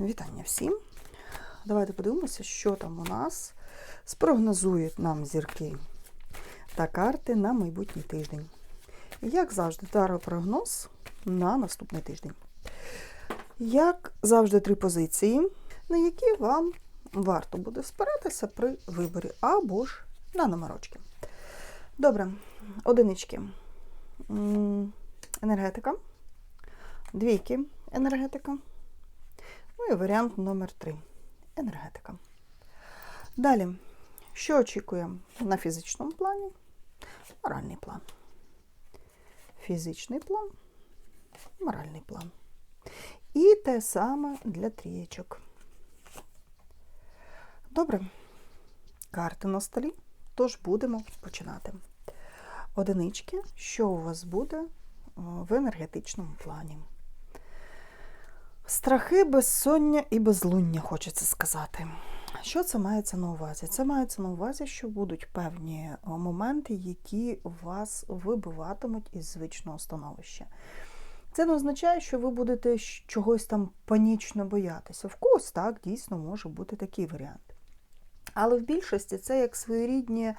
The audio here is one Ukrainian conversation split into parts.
Вітання всім! Давайте подивимося, що там у нас спрогнозують нам зірки та карти на майбутній тиждень. Як завжди, таро-прогноз на наступний тиждень. Як завжди, три позиції, на які вам варто буде спиратися при виборі, або ж на номерочки. Добре, одинички. Енергетика. Двійки енергетика. Ну і варіант номер 3 енергетика. Далі, що очікуємо на фізичному плані? Моральний план. Фізичний план, моральний план. І те саме для трієчок. Добре. Карти на столі, тож будемо починати. Одинички, що у вас буде е, в енергетичному плані? Страхи, безсоння і безлуння, хочеться сказати. Що це мається на увазі? Це мається на увазі, що будуть певні моменти, які вас вибиватимуть із звичного становища. Це не означає, що ви будете чогось там панічно боятися. В когось так дійсно може бути такий варіант. Але в більшості це як своєрідні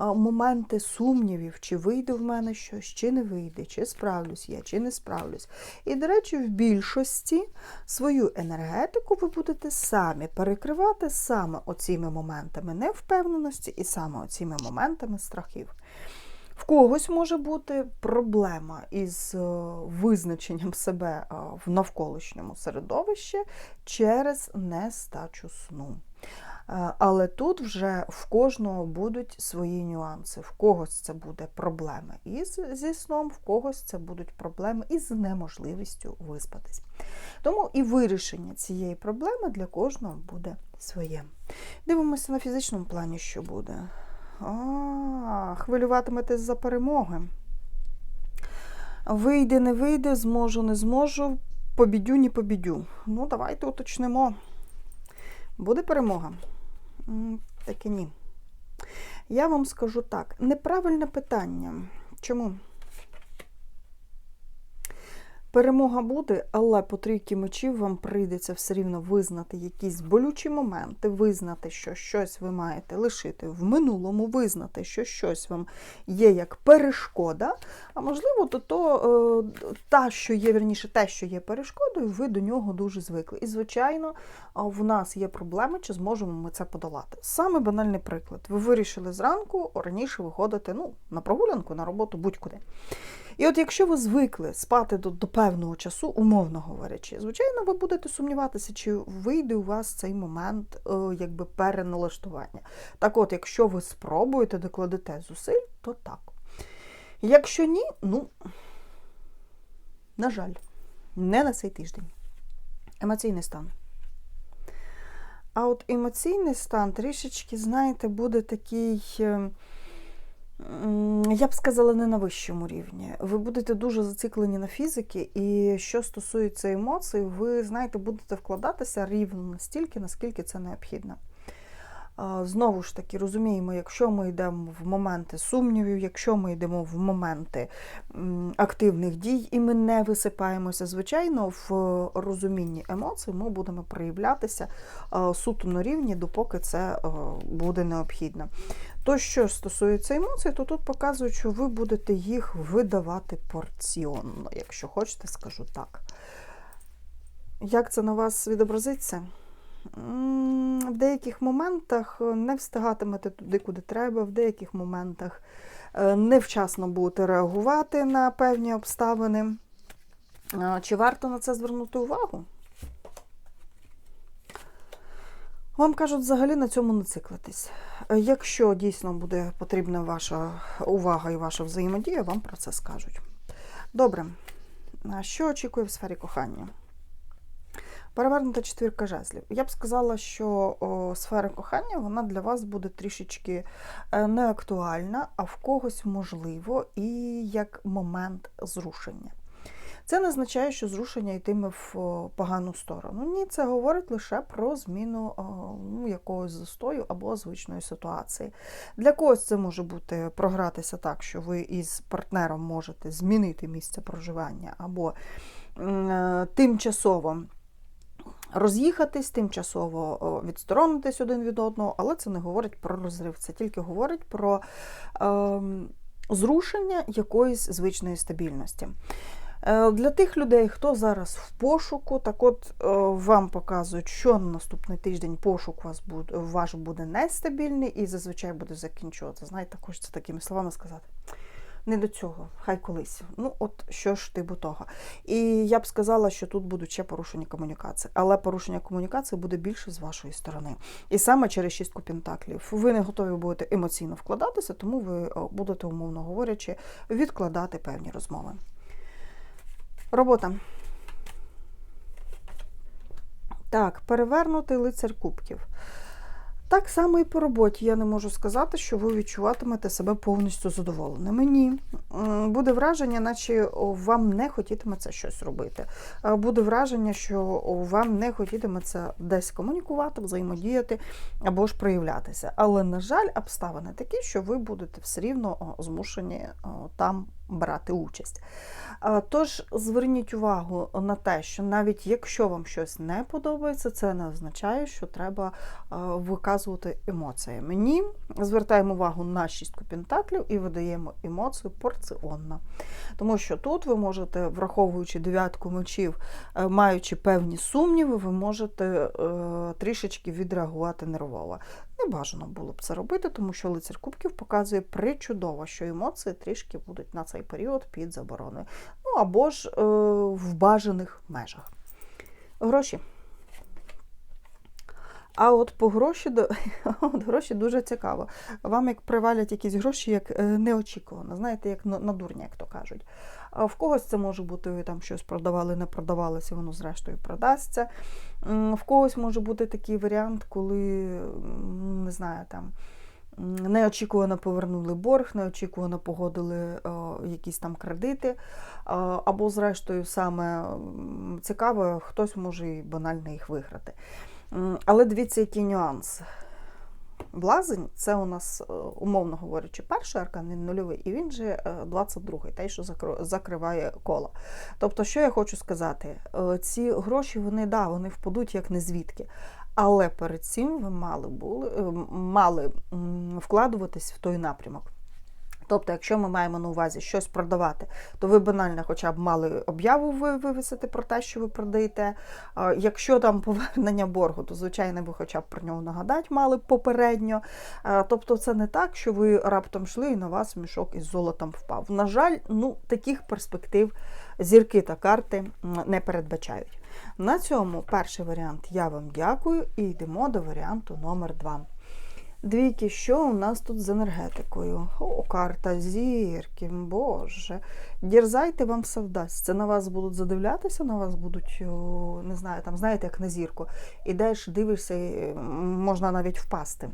моменти сумнівів, чи вийде в мене щось, чи не вийде, чи справлюсь я, чи не справлюсь. І, до речі, в більшості свою енергетику ви будете самі перекривати саме оціми моментами невпевненості і саме оціми моментами страхів. В когось може бути проблема із е, визначенням себе е, в навколишньому середовищі через нестачу сну. Е, Але тут вже в кожного будуть свої нюанси. В когось це буде проблеми із зі сном, в когось це будуть проблеми із неможливістю виспатись. Тому і вирішення цієї проблеми для кожного буде своє. Дивимося на фізичному плані, що буде. А, хвилюватиметесь за перемоги. Вийде, не вийде, зможу, не зможу, побідю, не побідю. Ну, давайте уточнимо. Буде перемога? Так і ні. Я вам скажу так: неправильне питання. Чому? Перемога буде, але по трійки мечів вам прийдеться все рівно визнати якісь болючі моменти, визнати, що щось ви маєте лишити в минулому, визнати, що щось вам є як перешкода. А можливо, то, то е, та, що є, верніше, те, що є перешкодою, ви до нього дуже звикли. І, звичайно, в нас є проблеми, чи зможемо ми це подолати. Саме банальний приклад. Ви вирішили зранку раніше виходити ну, на прогулянку, на роботу, будь-куди. І от якщо ви звикли спати до, до певного часу, умовно говорячи, звичайно, ви будете сумніватися, чи вийде у вас цей момент е, якби переналаштування. Так от, якщо ви спробуєте докладете зусиль, то так. Якщо ні, ну, на жаль, не на цей тиждень. Емоційний стан. А от емоційний стан трішечки, знаєте, буде такий. Я б сказала, не на вищому рівні. Ви будете дуже зациклені на фізики, і що стосується емоцій, ви знаєте, будете вкладатися рівно настільки, наскільки це необхідно. Знову ж таки, розуміємо, якщо ми йдемо в моменти сумнівів, якщо ми йдемо в моменти активних дій і ми не висипаємося, звичайно, в розумінні емоцій ми будемо проявлятися суто на рівні, допоки це буде необхідно. То, що стосується емоцій, то тут показують, що ви будете їх видавати порціонно, якщо хочете, скажу так. Як це на вас відобразиться? В деяких моментах не встигатимете туди, куди треба, в деяких моментах е, невчасно будете реагувати на певні обставини. Чи варто на це звернути увагу? Вам кажуть, взагалі на цьому не циклитись. Е, Якщо дійсно буде потрібна ваша увага і ваша взаємодія, вам про це скажуть. Добре. Що очікує в сфері кохання? Перевернута четвірка жезлів. Я б сказала, що о, сфера кохання вона для вас буде трішечки е, неактуальна, а в когось можливо і як момент зрушення. Це не означає, що зрушення йтиме в погану сторону. Ні, це говорить лише про зміну ну, якогось застою або звичної ситуації. Для когось це може бути програтися так, що ви із партнером можете змінити місце проживання або е, тимчасово роз'їхатись, тимчасово відсторонитись один від одного, але це не говорить про розрив, це тільки говорить про е, зрушення якоїсь звичної стабільності. Е, Для тих людей, хто зараз в пошуку, так от е, вам показують, що на наступний тиждень пошук вас буде, ваш буде нестабільний і зазвичай буде закінчуватися. Знаєте, хочеться такими словами сказати. Не до цього, хай колись. Ну, от що ж типу того. І я б сказала, що тут будуть ще порушення комунікації, але порушення комунікації буде більше з вашої сторони. І саме через шістку пентаклів. Ви не готові будете емоційно вкладатися, тому ви будете, умовно говорячи, відкладати певні розмови. Робота. Так, перевернутий лицар кубків. Так само і по роботі я не можу сказати, що ви відчуватимете себе повністю задоволеними. Ні. Буде враження, наче вам не хотітиметься щось робити. Буде враження, що вам не хотітиметься десь комунікувати, взаємодіяти або ж проявлятися. Але, на жаль, обставини такі, що ви будете все рівно змушені там брати участь. Тож зверніть увагу на те, що навіть якщо вам щось не подобається, це не означає, що треба виказувати емоціями. Ні, звертаємо увагу на шістку пентаклів і видаємо емоцію порціонно. Тому що тут ви можете, враховуючи дев'ятку мечів, е, маючи певні сумніви, ви можете е, трішечки відреагувати нервово. Не бажано було б це робити, тому що лицар кубків показує причудово, що емоції трішки будуть на цей період під забороною. Ну або ж е, в бажаних межах. Гроші. А от по гроші, от гроші дуже цікаво. Вам як привалять якісь гроші, як е, неочікувано, знаєте, як на дурня, як то кажуть. В когось це може бути, ви там щось продавали, не продавалося, воно зрештою продасться. В когось може бути такий варіант, коли, не знаю, там. Неочікувано повернули борг, неочікувано погодили о, якісь там кредити. А, Або, зрештою, саме цікаво, хтось може і банально їх виграти. Але дивіться, який нюанс. Блазень це у нас, е, умовно говорячи, перший аркан, він нульовий, і він же е, 22-й, той, що закриває коло. Тобто, що я хочу сказати? Е, Ці гроші, вони, да, вони впадуть як не звідки. Але перед цим ви мали, були, е, мали вкладуватись в той напрямок. Тобто, якщо ми маємо на увазі щось продавати, то ви банально хоча б мали об'яву ви- вивісити про те, що ви продаєте. Якщо там повернення боргу, то звичайно ви хоча б про нього нагадати мали попередньо. Тобто, це не так, що ви раптом йшли і на вас мішок із золотом впав. На жаль, ну таких перспектив зірки та карти не передбачають. На цьому перший варіант я вам дякую і йдемо до варіанту номер 2. Двійки, що у нас тут з енергетикою? Карта зірки, боже. Дірзайте, вам все вдасться. На вас будуть задивлятися, на вас будуть, не знаю, там, знаєте, як на зірку. Ідеш, дивишся, і можна навіть впасти.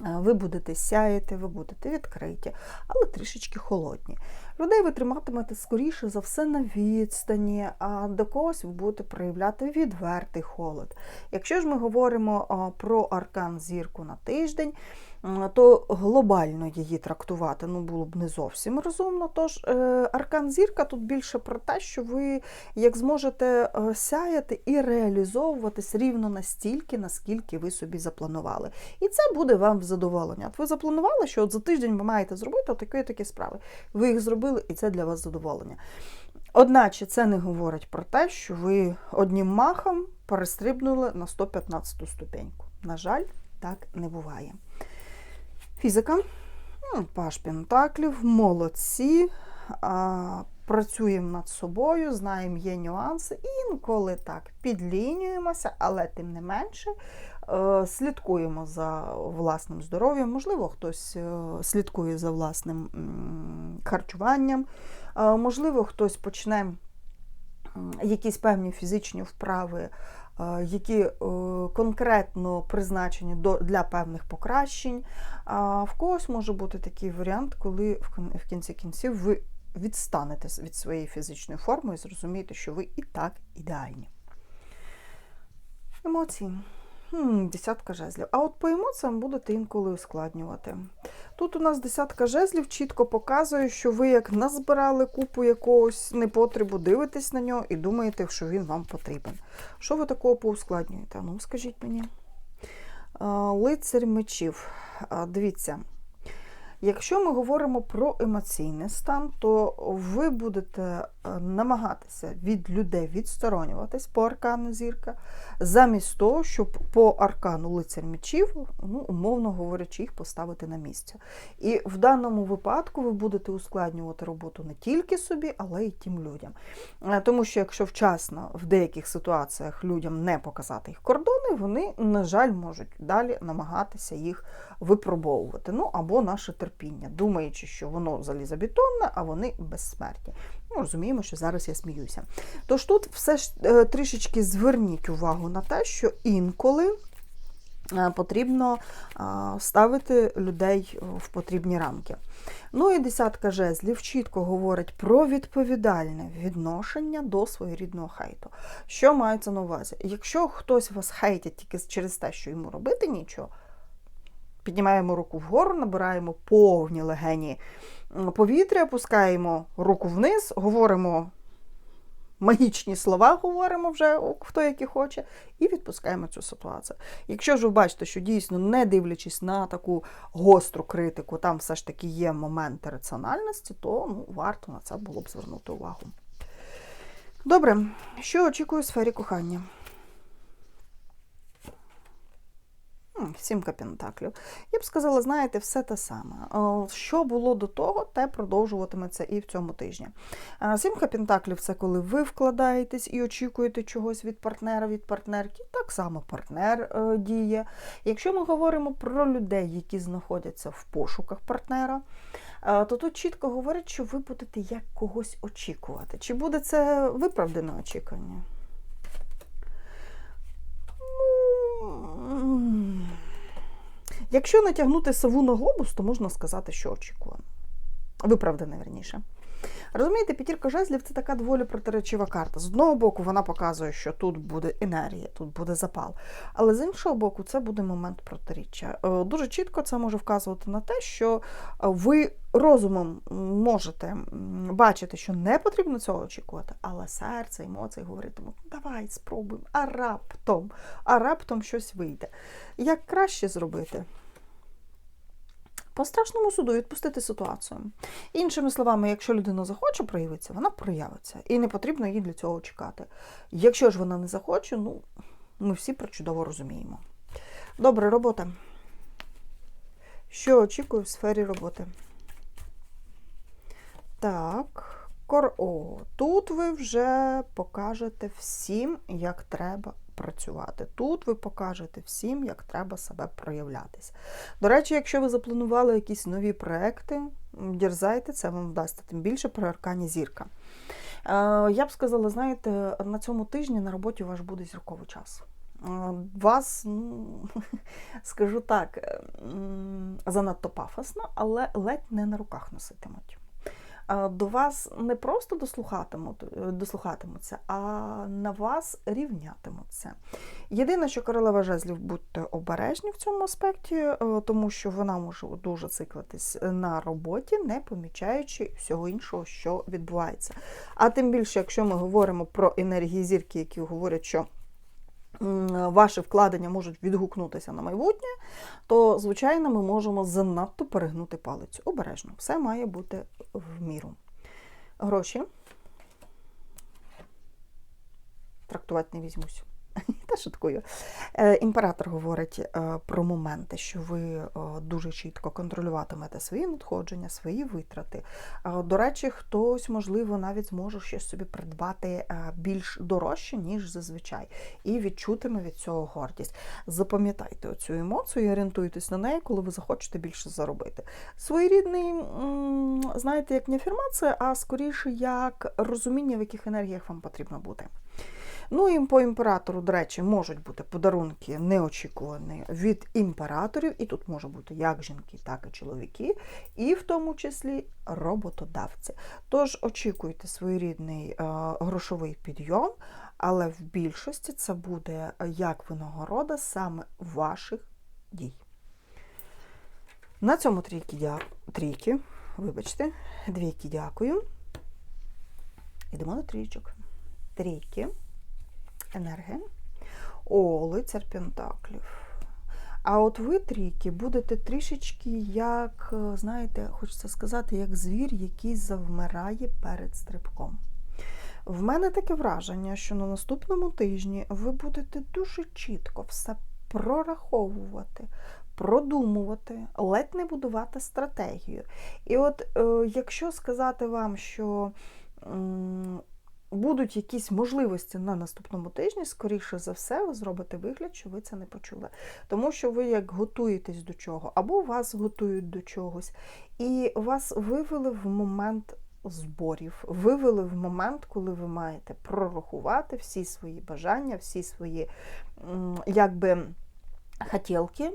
Е, Ви будете сяяти, ви будете відкриті, але трішечки холодні. Людей ви триматимете скоріше за все на відстані, а до когось ви будете проявляти відвертий холод. Якщо ж ми говоримо про аркан зірку на тиждень, то глобально її трактувати ну, було б не зовсім розумно. Тож е, аркан зірка тут більше про те, що ви як зможете е, сяяти і реалізовуватись рівно настільки, наскільки ви собі запланували. І це буде вам в задоволення. От ви запланували, що от за тиждень ви маєте зробити такі такі справи. Ви їх зробили, і це для вас задоволення. Одначе це не говорить про те, що ви одним махом перестрибнули на 115 ступеньку. На жаль, так не буває. Фізика. М, Паш Пентаклів, молодці. А, працюємо над собою, знаємо, є нюанси. Інколи так підлінюємося, але тим не менше е, слідкуємо за власним здоров'ям. Можливо, хтось е, слідкує за власним харчуванням, Е, можливо, хтось почне якісь певні фізичні вправи. Е, Які е, конкретно призначені для певних покращень. А в когось може бути такий варіант, коли в кінці кінців ви відстанете від своєї фізичної форми і зрозумієте, що ви і так ідеальні. Емоції. Хм, десятка жезлів. А от по емоціям будете інколи ускладнювати. Тут у нас десятка жезлів чітко показує, що ви як назбирали купу якогось непотребу, дивитесь на нього і думаєте, що він вам потрібен. Що ви такого поускладнюєте? Ну, скажіть мені. Лицарь мечів. Дивіться. Якщо ми говоримо про емоційний стан, то ви будете е, намагатися від людей відсторонюватись по аркану зірка, замість того, щоб по аркану лицар мечів, ну, умовно говорячи, їх поставити на місце. І в даному випадку ви будете ускладнювати роботу не тільки собі, але й тим людям. Е, Тому що якщо вчасно в деяких ситуаціях людям не показати їх кордони, вони, на жаль, можуть далі намагатися їх випробовувати. Ну або наше терпіння, думаючи, що воно залізобетонне, а вони безсмертні. Ну, розуміємо, що зараз я сміюся. Тож тут все ж е, трішечки зверніть увагу на те, що інколи. е, Потрібно ставити людей в потрібні рамки. Ну і десятка жезлів чітко говорить про відповідальне відношення до своєрідного хейту. Що мається на увазі? Якщо хтось вас хейтить тільки через те, що йому робити нічого, піднімаємо руку вгору, набираємо повні легені повітря, опускаємо руку вниз, говоримо магічні слова, говоримо вже хто які хоче, і відпускаємо цю ситуацію. Якщо ж ви бачите, що дійсно, не дивлячись на таку гостру критику, там все ж таки є моменти раціональності, то ну, варто на це було б звернути увагу. Добре, що очікую у сфері кохання? Сімка пентаклів. Я б сказала, знаєте, все те саме. Що було до того, те продовжуватиметься і в цьому тижні. Сімка пентаклів це коли ви вкладаєтесь і очікуєте чогось від партнера, від партнерки. Так само партнер е, діє. Якщо ми говоримо про людей, які знаходяться в пошуках партнера, е, то тут чітко говорить, що ви будете як когось очікувати. Чи буде це виправдане очікування? Якщо натягнути сову на глобус, то можна сказати, що очікувано. Виправдане, верніше. Розумієте, п'ятірка жезлів це така доволі протиречива карта. З одного боку, вона показує, що тут буде енергія, тут буде запал. Але з іншого боку, це буде момент протиріччя. Е, Дуже чітко це може вказувати на те, що ви розумом можете бачити, що не потрібно цього очікувати, але серце, емоції говоритимуть, давай спробуємо, а раптом, а раптом щось вийде. Як краще зробити? По страшному суду відпустити ситуацію. Іншими словами, якщо людина захоче проявитися, вона проявиться. І не потрібно їй для цього чекати. Якщо ж вона не захоче, ну ми всі про чудово розуміємо. Добре, робота. Що очікую в сфері роботи? Так. О, тут ви вже покажете всім, як треба працювати. Тут ви покажете всім, як треба себе проявлятися. До речі, якщо ви запланували якісь нові проекти, дерзайте, це вам вдасться, тим більше при аркані зірка. Е, Я б сказала, знаєте, на цьому тижні на роботі ваш буде зірковий час. Е, Вас, ну, скажу так, занадто пафосно, але ледь не на руках носитимуть. До вас не просто е, дослухатимуться, а на вас рівнятимуться. Єдине, що королева жезлів, будьте обережні в цьому аспекті, е, тому що вона може дуже циклитись на роботі, не помічаючи всього іншого, що відбувається. А тим більше, якщо ми говоримо про енергії зірки, які говорять, що ваші вкладення можуть відгукнутися на майбутнє, то, звичайно, ми можемо занадто перегнути палицю. Обережно, все має бути в міру. Гроші. Трактувати не візьмусь. Та шуткую. Е, Імператор говорить е, про моменти, що ви е, дуже чітко контролюватимете свої надходження, свої витрати. До речі, хтось, можливо, навіть зможе щось собі придбати більш дорожче, ніж зазвичай, і відчутиме від цього гордість. Запам'ятайте оцю емоцію і орієнтуйтесь на неї, коли ви захочете більше заробити. Своєрідний, знаєте, як не афірмація, а скоріше як розуміння, в яких енергіях вам потрібно бути. Ну і по імператору, до речі, можуть бути подарунки неочікувані від імператорів, і тут може бути як жінки, так і чоловіки, і в тому числі роботодавці. Тож очікуйте своєрідний е, грошовий підйом, але в більшості це буде як винагорода саме ваших дій. На цьому трійки, дя... трійки, вибачте, двійки дякую. Йдемо до трійчок. Трійки, енергія. О, лицар Пентаклів. А от ви трійки будете трішечки, як, е, знаєте, хочеться сказати, як звір, який завмирає перед стрибком. В мене таке враження, що на наступному тижні ви будете дуже чітко все прораховувати, продумувати, ледь не будувати стратегію. І от е, якщо сказати вам, що будуть якісь можливості на наступному тижні, скоріше за все, ви зробите вигляд, що ви це не почули. Тому що ви як готуєтесь до чого, або вас готують до чогось, і вас вивели в момент зборів, вивели в момент, коли ви маєте прорахувати всі свої бажання, всі свої якби хотілки.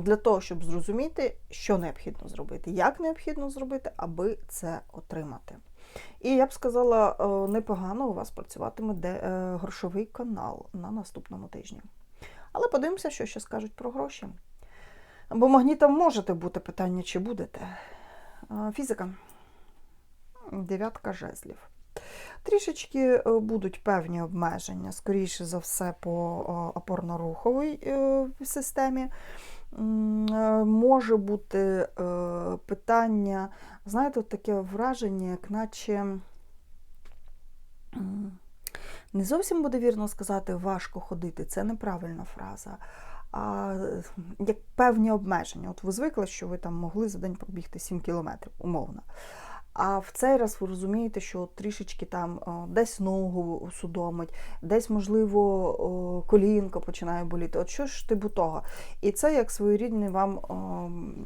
Для того, щоб зрозуміти, що необхідно зробити, як необхідно зробити, аби це отримати. І я б сказала, е, непогано у вас працюватиме де, е, грошовий канал на наступному тижні. Але подивимося, що ще скажуть про гроші. Бо магнітом можете бути питання, чи будете. Е, Фізика. Дев'ятка жезлів. Трішечки будуть певні обмеження, скоріше за все, по опорно-руховій системі. Е, Може бути е, питання, знаєте, таке враження, як наче не зовсім буде вірно сказати важко ходити, це неправильна фраза. А е, як певні обмеження. От ви звикли, що ви там могли за день пробігти 7 кілометрів, умовно. А в цей раз ви розумієте, що трішечки там десь ногу судомить, десь, можливо, о, колінко починає боліти. От що ж типу того? І це як своєрідний вам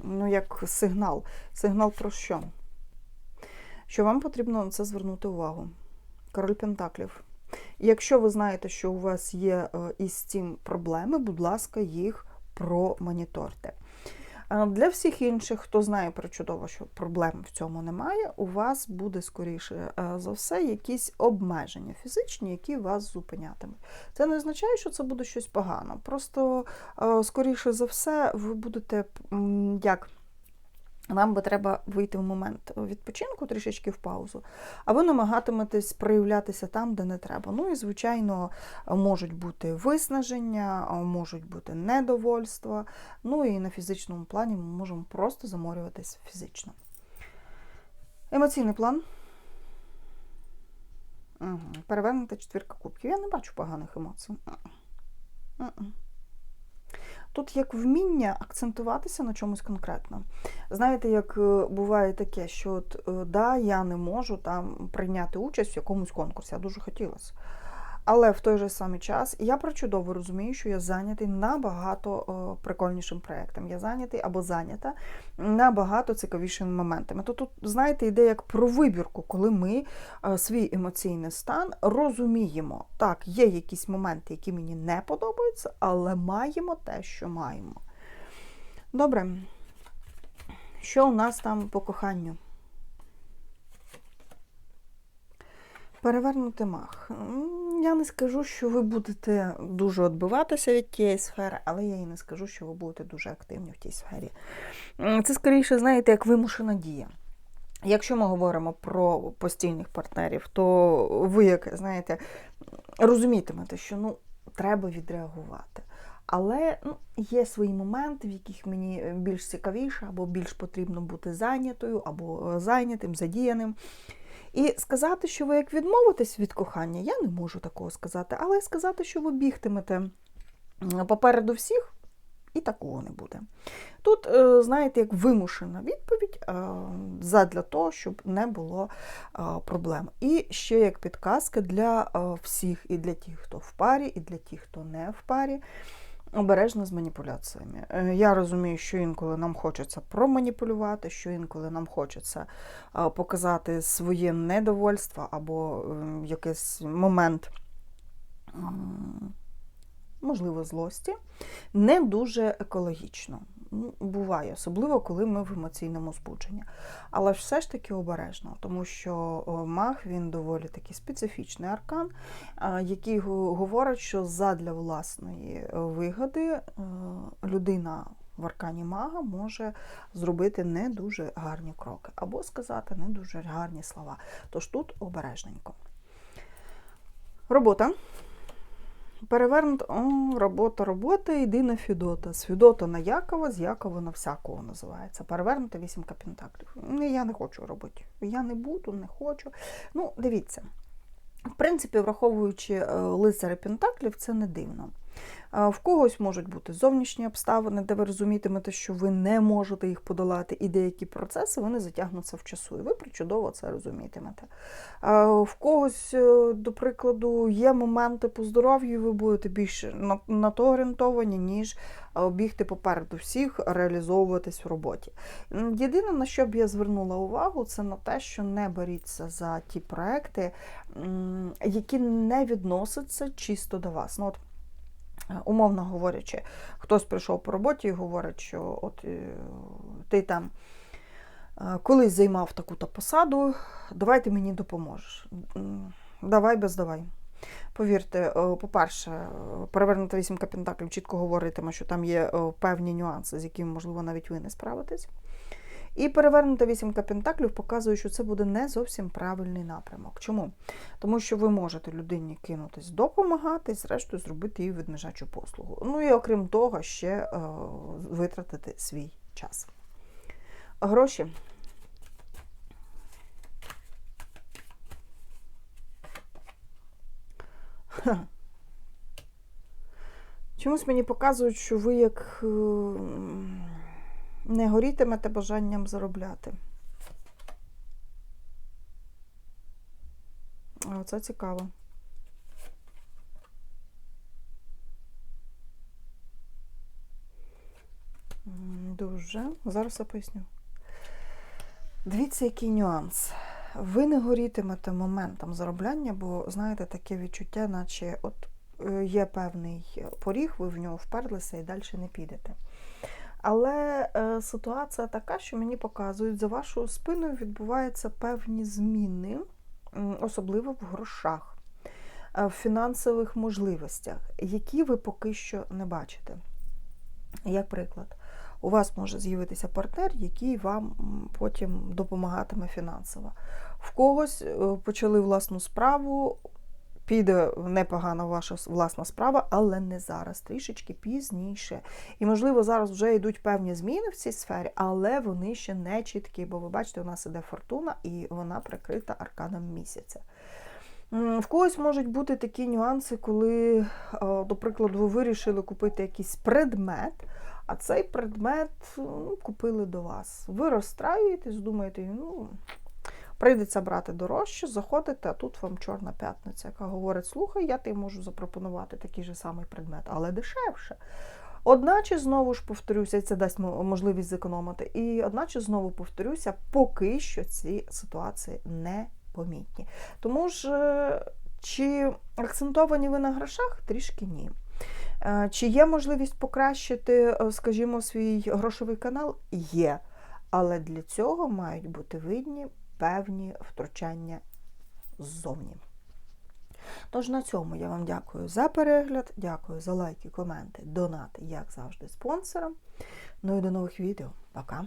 ну, як сигнал. Сигнал про що? Що вам потрібно на це звернути увагу. Король Пентаклів. Якщо ви знаєте, що у вас є із цим проблеми, будь ласка, їх промоніторте. Для всіх інших, хто знає про чудово, що проблем в цьому немає, у вас буде, скоріше е, за все, якісь обмеження фізичні, які вас зупинятимуть. Це не означає, що це буде щось погано. Просто, е, скоріше за все, ви будете як. Вам би треба вийти в момент відпочинку трішечки в паузу, а ви намагатиметесь проявлятися там, де не треба. Ну і, звичайно, можуть бути виснаження, можуть бути недовольства. Ну і на фізичному плані ми можемо просто заморюватись фізично. Емоційний план. Угу. Перевернута четвірка кубків. Я не бачу поганих емоцій. Тут як вміння акцентуватися на чомусь конкретно. Знаєте, як е, буває таке, що от, е, да, я не можу там прийняти участь в якомусь конкурсі, а дуже хотілося. Але в той же самий час я причудово розумію, що я зайнятий набагато прикольнішим проєктом. Я зайнятий або зайнята набагато цікавішими моментами. То тут, знаєте, йде як про вибірку, коли ми е, свій емоційний стан розуміємо. Так, є якісь моменти, які мені не подобаються, але маємо те, що маємо. Добре. Що у нас там по коханню? Перевернути мах. Я не скажу, що ви будете дуже відбиватися від тієї сфери, але я і не скажу, що ви будете дуже активні в тій сфері. Це скоріше, знаєте, як вимушена дія. Якщо ми говоримо про постійних партнерів, то ви, як знаєте, розумітимете, що ну, треба відреагувати. Але ну, є свої моменти, в яких мені більш цікавіше, або більш потрібно бути зайнятою, або е, зайнятим, задіяним. І сказати, що ви як відмовитесь від кохання, я не можу такого сказати. Але сказати, що ви бігтимете попереду всіх, і такого не буде. Тут, е, знаєте, як вимушена відповідь е, задля того, щоб не було е, проблем. І ще як підказка для всіх, і для тих, хто в парі, і для тих, хто не в парі. Обережно з маніпуляціями. Е, Я розумію, що інколи нам хочеться проманіпулювати, що інколи нам хочеться показати своє недовольство або е, якийсь момент, можливо, злості. Не дуже екологічно. Ну, Буває, особливо коли ми в емоційному збудженні. Але все ж таки обережно, тому що маг він доволі такий специфічний аркан, який говорить, що задля власної е, вигоди е, людина в аркані мага може зробити не дуже гарні кроки, або сказати не дуже гарні слова. Тож тут обережненько. Робота. Перевернуто, о, робота, робота, йди на Фідота. З Фідота на Якова, з Якова на всякого називається. Перевернути вісімка пентаклів. Я не хочу робити. Я не буду, не хочу. Ну, дивіться. В принципі, враховуючи лицаря Пентаклів, це не дивно. В когось можуть бути зовнішні обставини, де ви розумітимете, що ви не можете їх подолати, і деякі процеси вони затягнуться в часу. І ви причудово це розумітимете. В когось, е, до прикладу, є моменти по здоров'ю, і ви будете більше на, то орієнтовані, ніж е, бігти попереду всіх, реалізовуватись в роботі. Єдине, на що б я звернула увагу, це на те, що не беріться за ті проекти, які не відносяться чисто до вас. Ну, от, умовно говорячи, хтось прийшов по роботі і говорить, що от е, ти там е, колись займав таку-то посаду, давай ти мені допоможеш. Давай без давай. Повірте, е, по-перше, перевернута вісімка пентаклів чітко говоритиме, що там є певні нюанси, з якими, можливо, навіть ви не справитесь. І перевернута вісімка пентаклів показує, що це буде не зовсім правильний напрямок. Чому? Тому що ви можете людині кинутись допомагати зрештою, зробити їй ведмежачу послугу. Ну і окрім того, ще е, витратити свій час. Гроші. Чомусь мені показують, що ви як е, не горітимете бажанням заробляти. А Це цікаво. Дуже. Зараз я поясню. Дивіться, який нюанс. Ви не горітимете моментом заробляння, бо знаєте, таке відчуття, наче от е, є певний поріг, ви в нього вперлися і далі не підете. Але е, ситуація така, що мені показують, за вашою спиною відбуваються певні зміни, особливо в грошах, е, в фінансових можливостях, які ви поки що не бачите. Як приклад, у вас може з'явитися партнер, який вам потім допомагатиме фінансово. В когось е, почали власну справу, піде непогана ваша власна справа, але не зараз, трішечки пізніше. І, можливо, зараз вже йдуть певні зміни в цій сфері, але вони ще не чіткі, бо ви бачите, у нас іде фортуна, і вона прикрита арканом місяця. В когось можуть бути такі нюанси, коли, е, до прикладу, ви вирішили купити якийсь предмет, а цей предмет ну, купили до вас. Ви розстраюєтесь, думаєте, ну, прийдеться брати дорожче, заходите, а тут вам чорна п'ятниця, яка говорить: слухай, я тобі можу запропонувати такий же самий предмет, але дешевше. Одначе знову ж повторюся, це дасть можливість зекономити. І одначе знову повторюся, поки що ці ситуації не помітні. Тому ж, е, чи акцентовані ви на грошах? Трішки ні. Е, Чи є можливість покращити, е, скажімо, свій грошовий канал? Є. Але для цього мають бути видні певні втручання ззовні. Тож на цьому я вам дякую за перегляд, дякую за лайки, коменти, донати, як завжди, спонсорам. Ну і до нових відео. Пока!